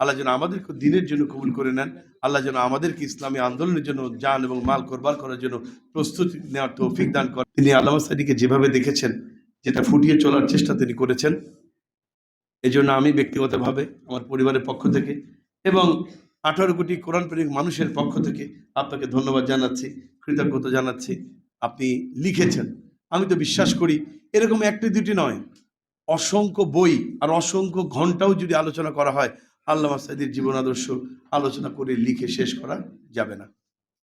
আল্লাহ যেন আমাদেরকে দিনের জন্য কবুল করে নেন। আল্লাহ যেন আমাদেরকে ইসলামী আন্দোলনের জন্য যান এবং মাল করবার করার জন্য প্রস্তুতি নেওয়ার তৌফিক দান করেন। তিনি আল্লামা সাদিকে যেভাবে দেখেছেন, যেটা ফুটিয়ে চলার চেষ্টা তিনি করেছেন এই জন্য আমি ব্যক্তিগতভাবে আমার পরিবারের পক্ষ থেকে এবং আঠারো কোটি কোরআন প্রেমিক মানুষের পক্ষ থেকে আপনাকে ধন্যবাদ জানাচ্ছি, কৃতজ্ঞতা জানাচ্ছি। আপনি লিখেছেন। আমি তো বিশ্বাস করি, এরকম একটি দুটি নয়, অসংখ্য বই আর অসংখ্য ঘন্টাও যদি আলোচনা করা হয় আল্লাহ সাইদির জীবন আদর্শ আলোচনা করে লিখে শেষ করা যাবে না।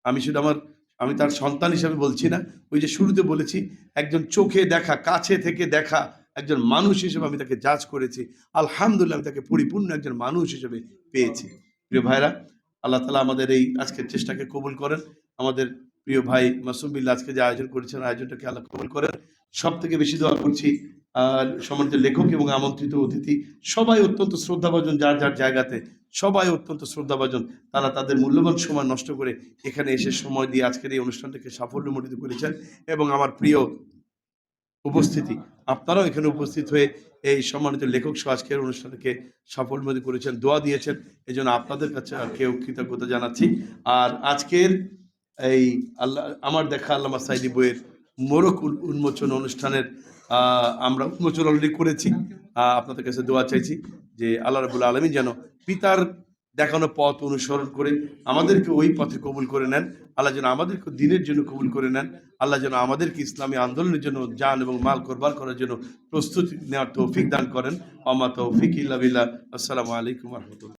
আমি শুধু আমার, আমি তার সন্তান হিসাবে বলছি না, ওই যে শুরুতে বলেছি, একজন চোখে দেখা, কাছে থেকে দেখা একজন মানুষ হিসেবে আমি তাকে জাজ করেছি। আলহামদুলিল্লাহ, আমি তাকে পরিপূর্ণ একজন মানুষ হিসেবে পেয়েছি। প্রিয় ভাইরা, আল্লাহ তালা আমাদের এই আজকের চেষ্টাকে কবুল করেন। আমাদের প্রিয় ভাই মাসুম বিল্লা আজকে যে আয়োজন করেছেন, আয়োজনটাকে আল্লাহ কবুল করেন। সব থেকে বেশি দোয়া করছি সম্মানিত লেখক এবং আমন্ত্রিত অতিথি, সবাই অত্যন্ত শ্রদ্ধাভাজন যার যার জায়গাতে, সবাই অত্যন্ত শ্রদ্ধাভাজন। তারা তাদের মূল্যবান সময় নষ্ট করে এখানে এসে সময় দিয়ে আজকের এই অনুষ্ঠানটাকে সাফল্যমণ্ডিত করেছেন এবং আমার প্রিয় উপস্থিতি, আপনারাও এখানে উপস্থিত হয়ে এই সম্মানিত লেখক সহ আজকের অনুষ্ঠানকে সাফল্যমণ্ডিত করেছেন, দোয়া দিয়েছেন। এই জন্য আপনাদের কাছে কেউ কৃতজ্ঞতা জানাচ্ছি। আর আজকের এই আল্লাহ, আমার দেখা আল্লামা সাইদি বইয়ের মোরক উন্মোচন অনুষ্ঠানের আমরা উন্মোচন অলরেডি করেছি। আপনাদের কাছে দোয়া চাইছি যে আল্লাহ রাবুল আলমী যেন পিতার দেখানো পথ অনুসরণ করে আমাদেরকে ওই পথে কবুল করে নেন। আল্লাহ যেন আমাদেরকে দিনের জন্য কবুল করে নেন। আল্লাহ যেন আমাদেরকে ইসলামী আন্দোলনের জন্য যান এবং মাল করবার করার জন্য প্রস্তুতি নেওয়ার তৌফিক দান করেন। অমা তৌফিক ইল্লা আসসালামু আলাইকুম রহমতুল্লাহ।